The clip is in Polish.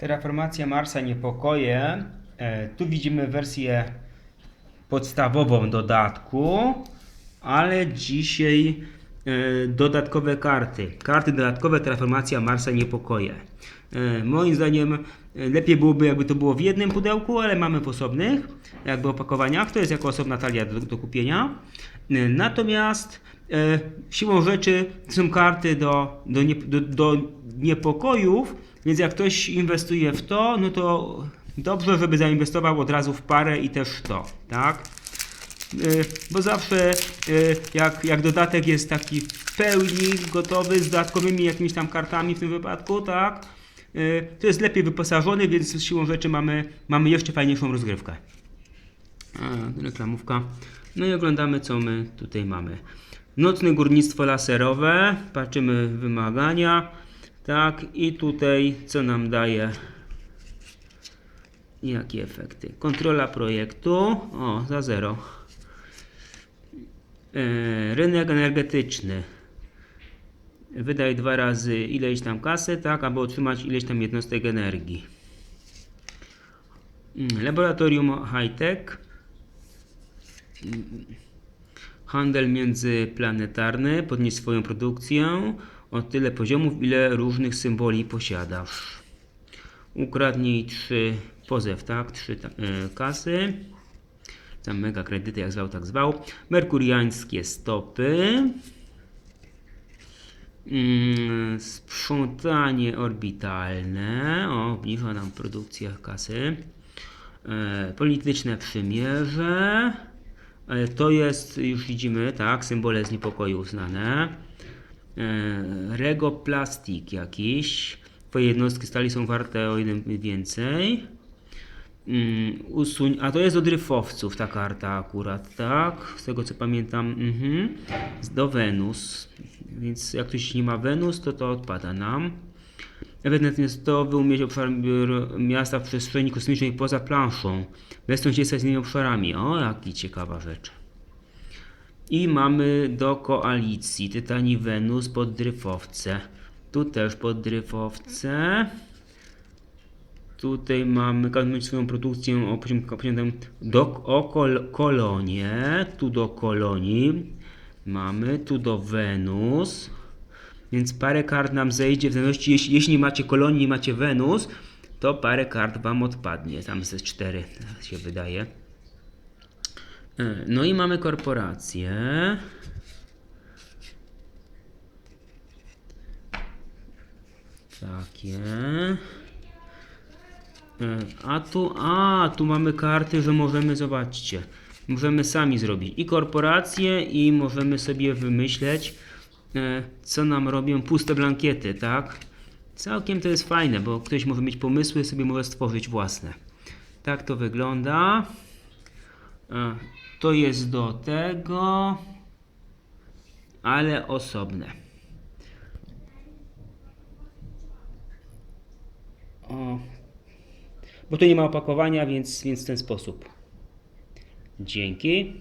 Terraformacja Marsa niepokoje. E, tu widzimy wersję podstawową dodatku, ale dzisiaj dodatkowe karty. Karty dodatkowe Terraformacja Marsa niepokoje. E, moim zdaniem e, lepiej byłoby jakby to było w jednym pudełku, ale mamy w osobnych jakby opakowaniach. To jest jako osobna talia do, do kupienia. E, natomiast e, siłą rzeczy są karty do, do, nie, do, do niepokojów, więc jak ktoś inwestuje w to, no to dobrze, żeby zainwestował od razu w parę i też to, tak? Y, Bo zawsze y, jak, jak dodatek jest taki w pełni gotowy z dodatkowymi jakimiś tam kartami w tym wypadku, tak? y, To jest lepiej wyposażony, więc z siłą rzeczy mamy, mamy jeszcze fajniejszą rozgrywkę. A, reklamówka. No i oglądamy co my tutaj mamy. Nocne górnictwo laserowe. Patrzymy wymagania. Tak i tutaj co nam daje Jakie efekty? Kontrola projektu. O, za zero. E, rynek energetyczny. Wydaj dwa razy ileś tam kasy, tak, aby otrzymać ileś tam jednostek energii. Mm, Laboratorium high-tech. Mm, Handel międzyplanetarny. Podnieś swoją produkcję o tyle poziomów, ile różnych symboli posiadasz. Ukradnij trzy pozew, tak? Trzy ta, y, kasy. Tam mega kredyty, jak zwał, tak zwał. Merkuriańskie stopy. Mm, sprzątanie orbitalne. O, obniża nam produkcja kasy. E, polityczne przymierze. E, to jest, już widzimy, tak, symbole z niepokoju uznane. E, regoplastik jakiś. Twoje jednostki stali są warte o jeden więcej. Mm, usuń, a to jest do dryfowców ta karta akurat, tak? Z tego co pamiętam. Mhm. Do Wenus. Więc jak ktoś nie ma Wenus, to to odpada nam. Natomiast to umieć obszar miasta w przestrzeni kosmicznej poza planszą. Bez sąsiedztwa z innymi obszarami. O, jaki ciekawa rzecz. I mamy do koalicji Tytani Wenus pod dryfowce. Tu też pod dryfowce. Tutaj mamy swoją produkcję o poziomie do o kol, kolonie, tu do kolonii mamy, tu do Wenus. Więc parę kart nam zejdzie, w zależności jeśli, jeśli macie kolonii, macie Wenus, to parę kart wam odpadnie. Tam ze cztery tak się wydaje. E, No i mamy korporację. Takie. E, A tu, a, tu mamy karty, że możemy, zobaczcie, możemy sami zrobić i korporacje i możemy sobie wymyśleć, e, co nam robią puste blankiety, tak? Całkiem to jest fajne, bo ktoś może mieć pomysły, sobie może stworzyć własne. Tak to wygląda. E, To jest do tego, ale osobne. O, bo tu nie ma opakowania, więc, więc w ten sposób. Dzięki.